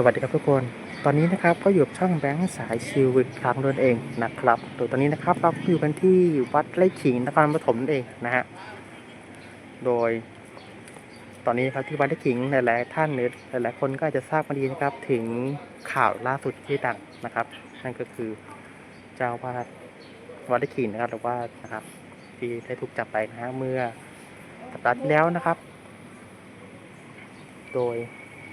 สวัสดีครับทุกคน ตอนนี้นะครับก็อยู่ช่องแบงค์สายชิวอีกครั้งนั่นเองนะครับโดยตอนนี้นะครับเราก็อยู่กันที่วัดไร่ขิงนครปฐมนั่นเองนะฮะ โดย ตอนนี้ครับที่วัดไร่ขิงหลายๆท่านหรือหลายๆคนก็อาจจะทราบมาดีนะครับถึงข่าวล่าสุดที่ดังนะครับ นั่นก็คือเจ้าวาดวัดไร่ขิงนะครับหรือว่านะครับ ที่ได้ถูกจับไปนะฮะเมื่อสัปดาห์ที่แล้วนะครับ โดย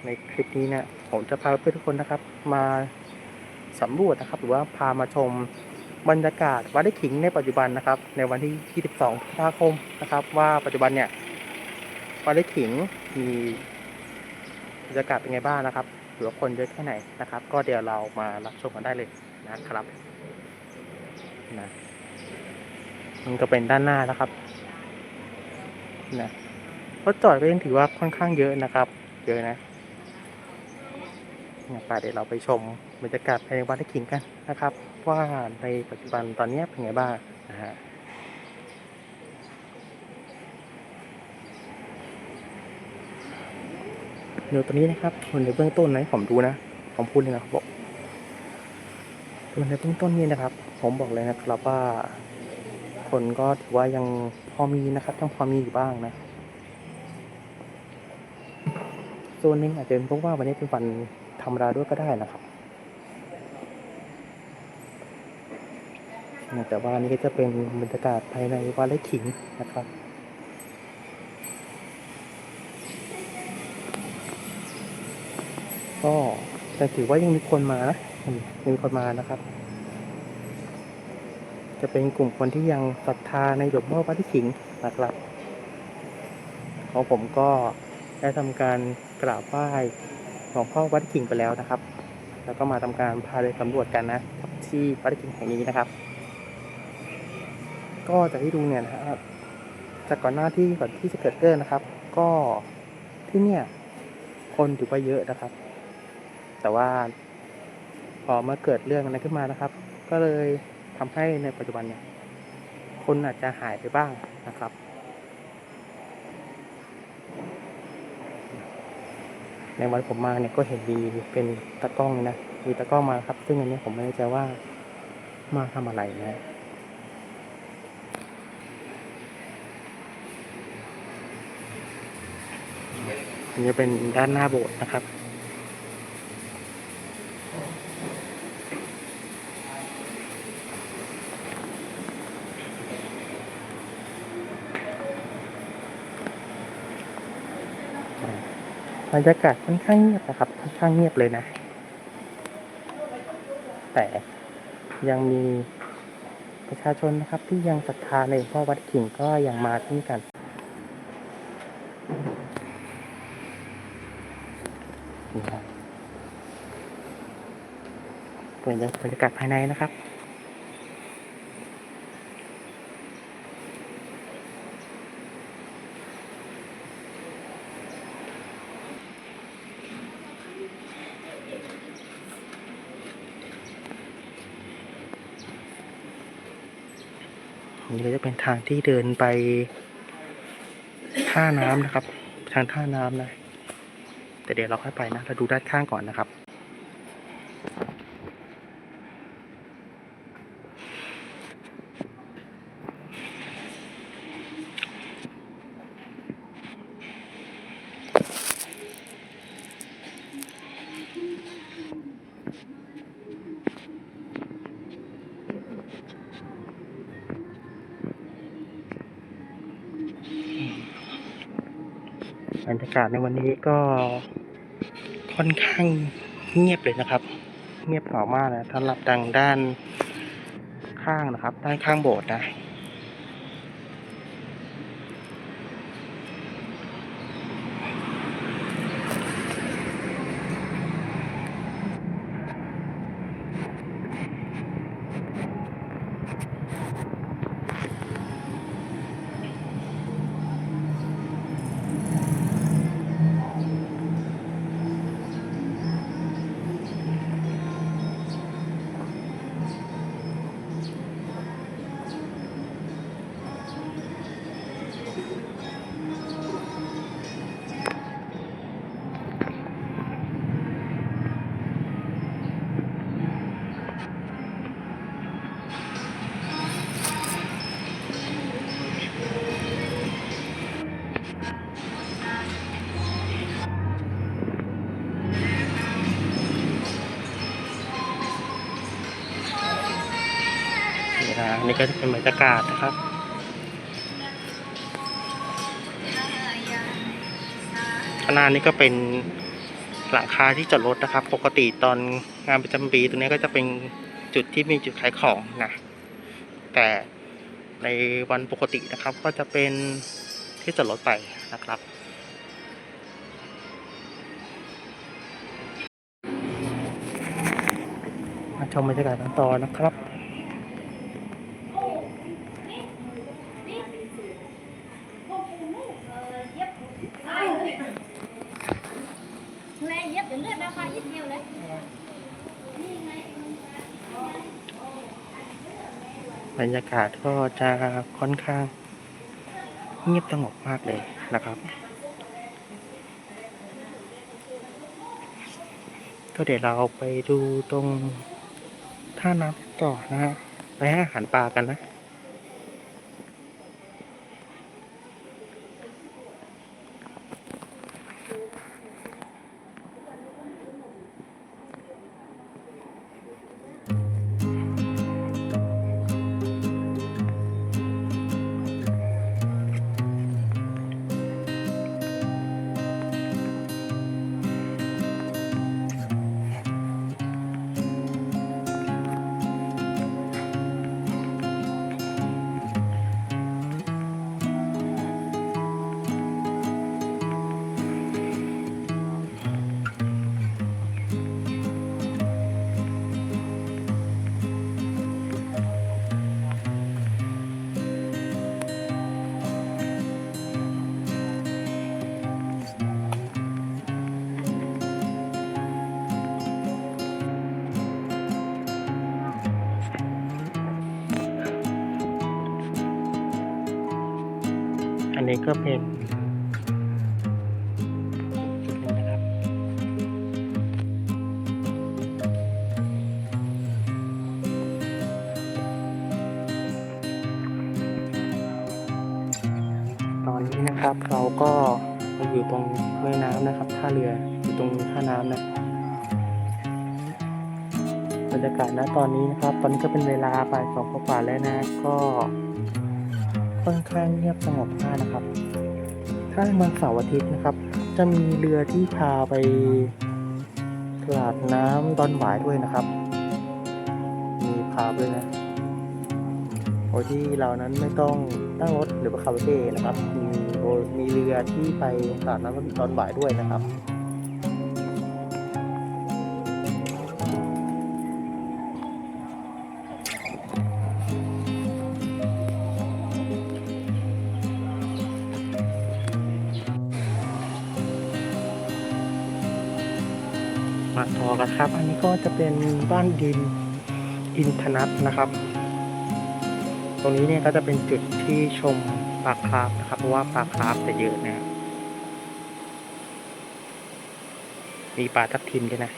ในคลิปนี้เนี่ยผมจะพาเพื่อนทุกคนนะครับ มาสำรวจนะครับ หรือว่าพามาชมบรรยากาศวัดไร่ขิงในปัจจุบันนะครับ ในวันที่ 22พฤษภาคมนะครับ ว่าปัจจุบันเนี่ยวัดไร่ขิงมีบรรยากาศเป็นไงบ้างนะครับหรือว่าคนเยอะแค่ไหนนะครับ ก็เดี๋ยวเรามารับชมกันได้เลยนะครับนะมันก็เป็นด้านหน้านะครับนะรถจอดก็ยังถือว่าค่อนข้างเยอะนะครับ เยอะนะ ไปเดี๋ยวเราไปชมบรรยากาศภายในวัดไร่ขิงกันนะครับ ว่าในปัจจุบันตอนนี้เป็นไงบ้างนะฮะเดี๋ยวตอนนี้นะครับคนในเบื้องต้นนะผมดูนะผมพูดเลยนะครับบอกคนในเบื้องต้นนี่นะครับ ผมบอกเลยนะครับว่า คนก็ถือว่ายังพอมีนะครับยังพอมีอยู่บ้างนะส่วนหนึ่งอาจจะเป็นเพราะว่าวันนี้เป็นวัน ธรรมดาด้วยก็ได้นะครับแต่ว่านี่ก็จะเป็นบรรยากาศภายในวัดไร่ขิงนะครับก็แต่ถือว่ายังมีคนมานะมยังมีคนมานะครับ จะเป็นกลุ่มคนที่ยังศรัทธาในหลวงพ่อวัดไร่ขิงนะครับของผมก็ได้ทำการกราบไหว้ หลวงพ่อวัดไร่ขิงไปแล้วนะครับ แล้วก็มาทำการพาเดินสำรวจกันนะที่วัดไร่ขิงแห่งนี้นะครับ ก็จากที่ดูเนี่ยนะครับจากก่อนหน้าที่ก่อนที่จะเกิดเรื่องนะครับ ก็ที่เนี่ย คนถือว่าเยอะนะครับ แต่ว่าพอเมื่อเกิดเรื่องนั้นขึ้นมานะครับ ก็เลยทำให้ในปัจจุบันเนี่ย คนอาจจะหายไปบ้างนะครับ ในวันผมมาเนี่ยก็เห็นมีเป็นตะกล้องนะมีตะกล้องมาครับ ซึ่งอันนี้ผมไม่แน่ใจว่ามาทำอะไรนะอันนี้เป็นด้านหน้าโบสถ์นะครับ บรรยากาศค่อนข้างเงียบนะครับ ค่อนข้างเงียบเลยนะ แต่ยังมีประชาชนนะครับ ที่ยังศรัทธาในพ่อวัดขิงก็ยังมาที่นี่กันนี่ครับเป็นบรรยากาศภายในนะครับ นี้ก็จะเป็นทางที่เดินไปท่าน้ำนะครับ ทางท่าน้ำนะ แต่เดี๋ยวเราค่อยไปนะ เราดูด้านข้างก่อนนะครับ บรรยากาศในวันนี้ก็ค่อนข้างเงียบเลยนะครับ เงียบเหงามากนะสำหรับดังด้านข้างนะครับ ด้านข้างโบสถ์นะ อันนี้ก็จะเป็นบรรยากาศนะครับข้างหน้านี้ก็เป็นหลังคาที่จอดรถนะครับ ปกติตอนงานประจำปีตรงนี้ก็จะเป็นจุดที่มีจุดขายของนะ แต่ในวันปกตินะครับ ก็จะเป็นที่จอดรถไปนะครับมาชมบรรยากาศกันต่อนะครับ แม่เย็บเดี๋ยวเลือดราคานิดเดียวเลยบรรยากาศก็จะค่อนข้างเงียบสงบมากเลยนะครับ ก็เดี๋ยวเราไปดูตรงท่าน้ำต่อนะฮะไปให้อาหารปลากันนะ ก็เป็นจุดหนึ่งนะครับ ตอนนี้นะครับเราก็มาอยู่ตรงแม่น้ำนะครับท่าเรืออยู่ตรงท่าน้ำนะบรรยากาศณตอนนี้นะครับ ตอนนี้ก็เป็นเวลาบ่ายสองกว่าแล้วนะก็ ค่อนข้างเงียบสงบมากนะครับ ถ้าในวันเสาร์อาทิตย์นะครับ จะมีเรือที่พาไปตลาดน้ำดอนหวายด้วยนะครับ มีพาด้วยนะโดยที่เรานั้นไม่ต้องตั้งรถหรือว่าขับรถเองนะครับ มีมีเรือที่ไปตลาดน้ำดอนหวายด้วยนะครับ ต่อกันครับ อันนี้ก็จะเป็นบ้านดินอินทนัทนะครับ ตรงนี้เนี่ยก็จะเป็นจุดที่ชมปลาคราฟนะครับ เพราะว่าปลาคราฟจะเยอะนะมีปลาทับทิมด้วยนะ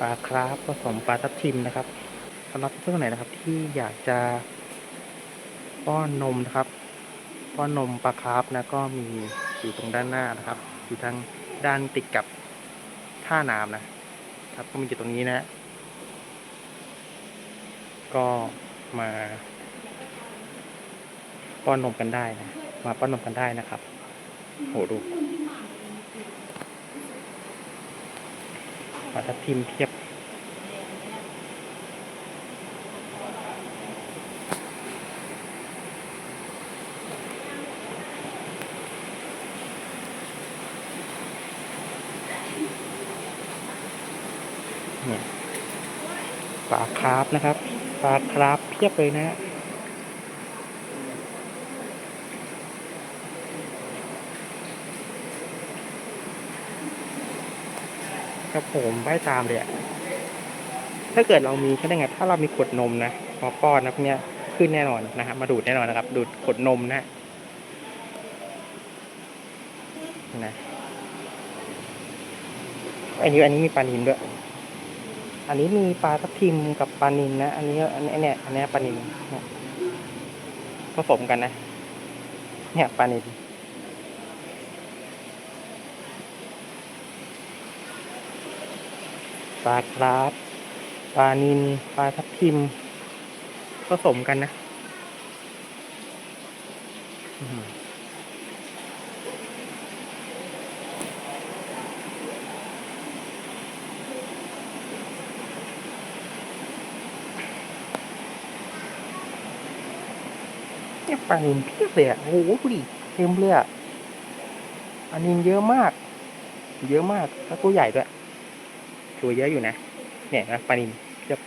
ปลาคราฟผสมปลาทับทิมนะครับสำหรับเพื่อนๆไหนนะครับ ที่อยากจะป้อนนมนะครับป้อนนมปลาคราฟนะก็มีอยู่ตรงด้านหน้านะครับ อยู่ทางด้านติดกับ ท่าน้ำนะครับ ก็มีอยู่ตรงนี้นะ ก็มาป้อนนมกันได้นะ มาป้อนนมกันได้นะครับ โหดูมาทับทิมเทียบ นี่ยปลาคราฟนะครับ ปลาคราฟเพียบเลยนะฮะครับผมไ่ตามเลยถ้าเกิดเรามีก็ได้ไง ถ้าเรามีขวดนมนะมาป้อนนะพวกเนี้ยขึ้นแน่นอนนะฮะมาดูดแน่นอนนะครับ ดูดขวดนมนะนะอันนี้อันนี้มีปลานินด้วย อันนี้มีปลาทับทิมกับปลานินนะ อันนี้อันนี้เนี่ยอันนี้ปลานินเนี่ยผสมกันนะ เนี่ยปลานินปลาคราฟปลานินปลาทับทิมผสมกันนะ อืียปลานินเพียบเลยอะโอ้โหดูดิเต็มเลยอะปลานินเยอะมาก เยอะมากแล้วตัวใหญ่ด้วยตัวเยอะอยู่นะเนี่ยนะปลานินเยอะ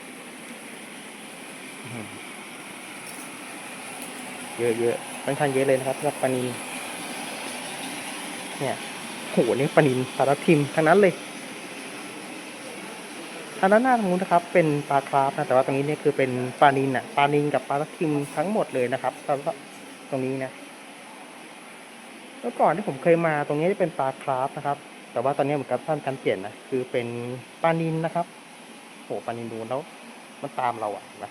เยอะเยอะค่อนข้างเยอะเลยนะครับสำหรับปลานินเนี่ยโหนี่ปลานินปลาทับทิมทั้งนั้นเลย ทางด้านหน้าตรงนู้นนะครับเป็นปลาคราฟนะแต่ว่าตรงนี้เนี่ยคือเป็นปลานินอะปลานินกับปลาทับทิมทั้งหมดเลยนะครับตรงนี้นะเมื่อก่อนที่ผมเคยมาตรงนี้จะเป็นปลาคราฟนะครับ แต่ว่าตอนนี้เหมือนกับท่านการเปลี่ยนนะคือเป็นปลานินนะครับโหปลานินดูแล้ว มันตามเราอะเห็นไหม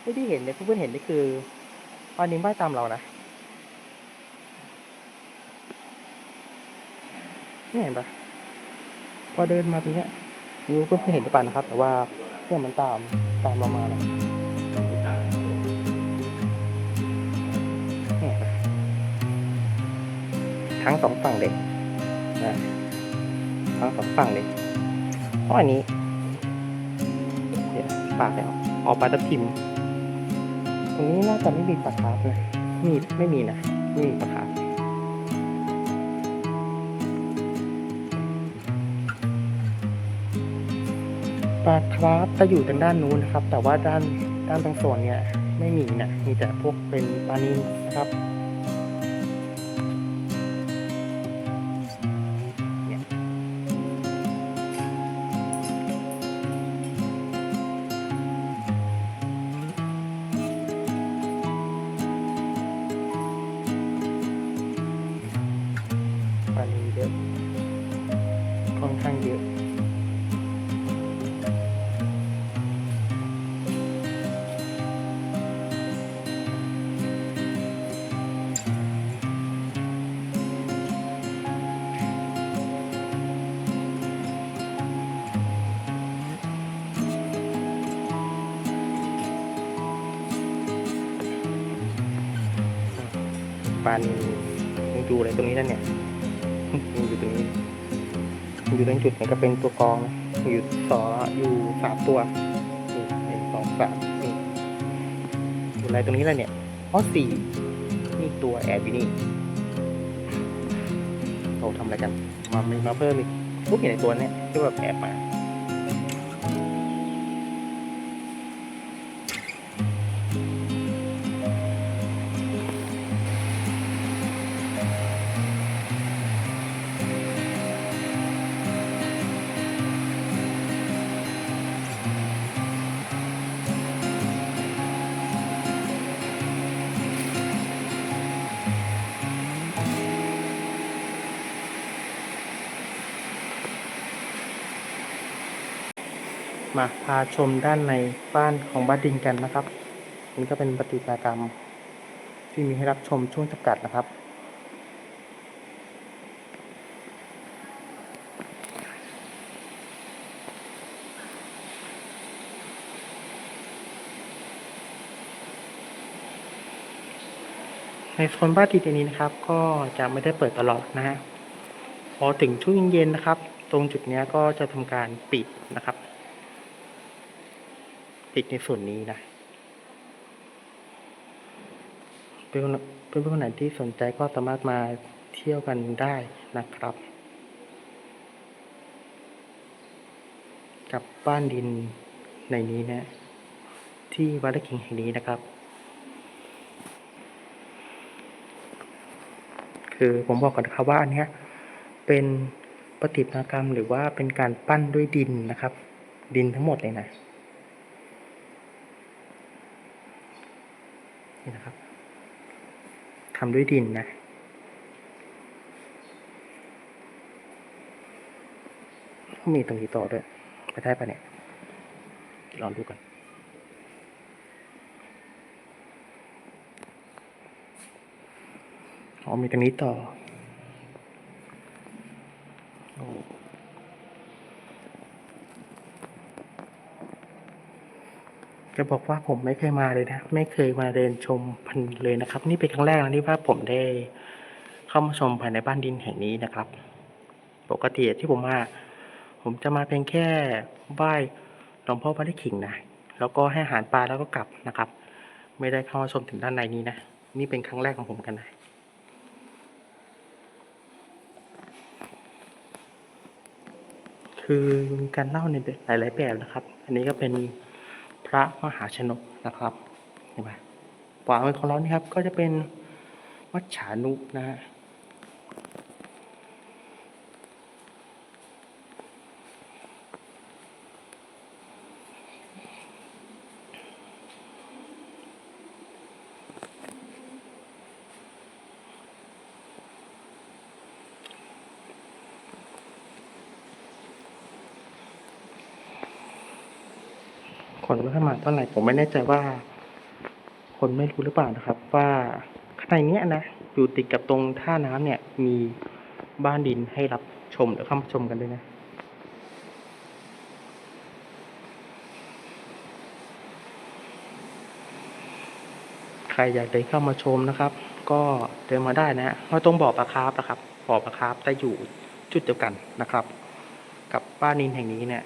ไม่ที่เห็นเนี่ยเพื่อนๆเห็นนี่คือปลานินว่ายตามเรานะนี่เห็นปะพอเดินมาตรงเนี้ย ไม่รู้เพื่อนๆเห็นหรือเปล่านะครับ แต่ว่าเนี่ยมันตามตามเรามานะเลยเห็นปะทั้งสองฝั่งเลยนะทั้งสองฝั่งเลยเพราะอันนี้เดี๋ยวปากแล้วออกปลาตะพิมตรงนี้น่าจะไม่มีปลาคาร์ฟนะมีไม่มีนะไม่มีปลาคาร์ฟ ปลาคราฟจะอยู่ทางด้านนู้นนะครับ แต่ว่าด้านด้านตรงโซนเนี่ยไม่มีนะมีแต่พวกเป็นปลานิลนะครับปลานิลเยอะค่อนข้างเยอะ ปลานิลยังอยู่อะไรตรงนี้นั่นเนี่ยยังอยู่ตรงนี้ยังอยู่ตรงจุดเหนกับเป็นตัวกรองอยู่สออยู่สามตัวนี่หนึ่งสองสามนี่อยู่อะไรตรงนี้แล้วเนี่ยอ๋อสี่นี่ตัวแอบอยู่นี่เราทำอะไรกันมามีมาเพิ่มอีกพวกเห็นในตัวเนี่ยที่แบบแอบมา มาพาชมด้านในบ้านของบ้านดินกันนะครับ นี่ก็เป็นปฏิมากรรม ที่มีให้รับชมช่วงจำกัดนะครับในโซนบ้านดินอันนี้นะครับ ก็จะไม่ได้เปิดตลอดนะฮะพอถึงช่วงเย็นๆนะครับ ตรงจุดนี้ก็จะทำการปิดนะครับ ปิดในส่วนนี้นะเพื่อนเพื่อนคนไหนที่สนใจก็สามารถมาเที่ยวกันได้นะครับ กับบ้านดินในนี้นะ ที่วัดไร่ขิงแห่งนี้นะครับ คือผมบอกก่อนนะครับว่าอันเนี้ยเป็นปฏิมากรรมหรือว่าเป็นการปั้นด้วยดินนะครับ ดินทั้งหมดเลยนะ นี่นะครับทำด้วยดินนะมีตรงนี้ต่อด้วยไปได้ปะเนี่ยลองดูกันอ๋อมีตรงนี้ต่อโอ้ จะบอกว่าผมไม่เคยมาเลยนะ ไม่เคยมาเดินชมพันเลยนะครับ นี่เป็นครั้งแรกนะที่ว่าผมได้เข้ามาชมภายในบ้านดินแห่งนี้นะครับ ปกติที่ผมมา ผมจะมาเพียงแค่ไหว้หลวงพ่อพระได้ขิงนะแล้วก็ให้อาหารปลาแล้วก็กลับนะครับ ไม่ได้เข้ามาชมถึงด้านในนี้นะนี่เป็นครั้งแรกของผมกันนะคือการเล่าในหลายๆแบบนะครับ อันนี้ก็เป็น พระมหาชนกนะครับเห็นไหมขวามือของเรานี่ครับก็จะเป็นวัดฉานุนะฮะ คนไม่ค่อยมาเท่าไหร่ผมไม่แน่ใจว่า คนไม่รู้หรือเปล่านะครับ ว่าข้างในเนี้ยนะอยู่ติดกับตรงท่าน้ำเนี่ย มีบ้านดินให้รับชมหรือเข้ามาชมกันด้วยนะใครอยากเดินเข้ามาชมนะครับ ก็เดินมาได้นะฮะเพราตรงบ่อปลาคาร์ฟนะครับบ่อปลาคาร์ฟจะอยู่จุดเดียวกันนะครับ กับบ้านดินแห่งนี้เนี่ย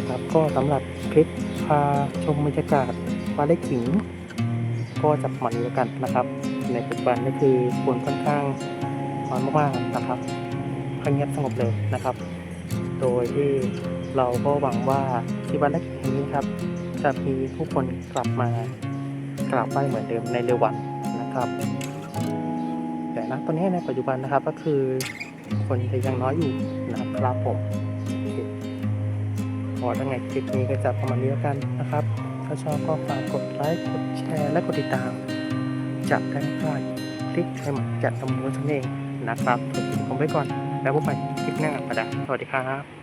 คครับก็สำหรับคลิปพาชมบรรยากาศวัดไร่ขิง ก็จะประมันแล้วกันนะครับ ในปัจจุบันก็คือฝนค่อนข้างน้อยมากๆนะครับค่อนเงียบสงบเลยนะครับ โดยที่เราก็หวังว่าที่วัดไร่ขิงแห่งนี้ครับ จะมีผู้คนกลับมากราบไหว้เหมือนเดิมในเร็ววันนะครับ แต่ณตอนนี้ในปัจจุบันนะครับก็คือคนจะยังน้อยอยู่นะครับผม ขอถ้าไงคลิปนี้ก็จะประมาณนี้แล้วกันนะครับ ถ้าชอบก็ฝากกดไลค์กดแชร์และกดติดตาม จะได้ไม่พลาดคลิปใหม่จากตำรวจนั่นเองนะครับผมไปก่อน แล้วพบกันคลิปหน้าประดาสวัสดีครับ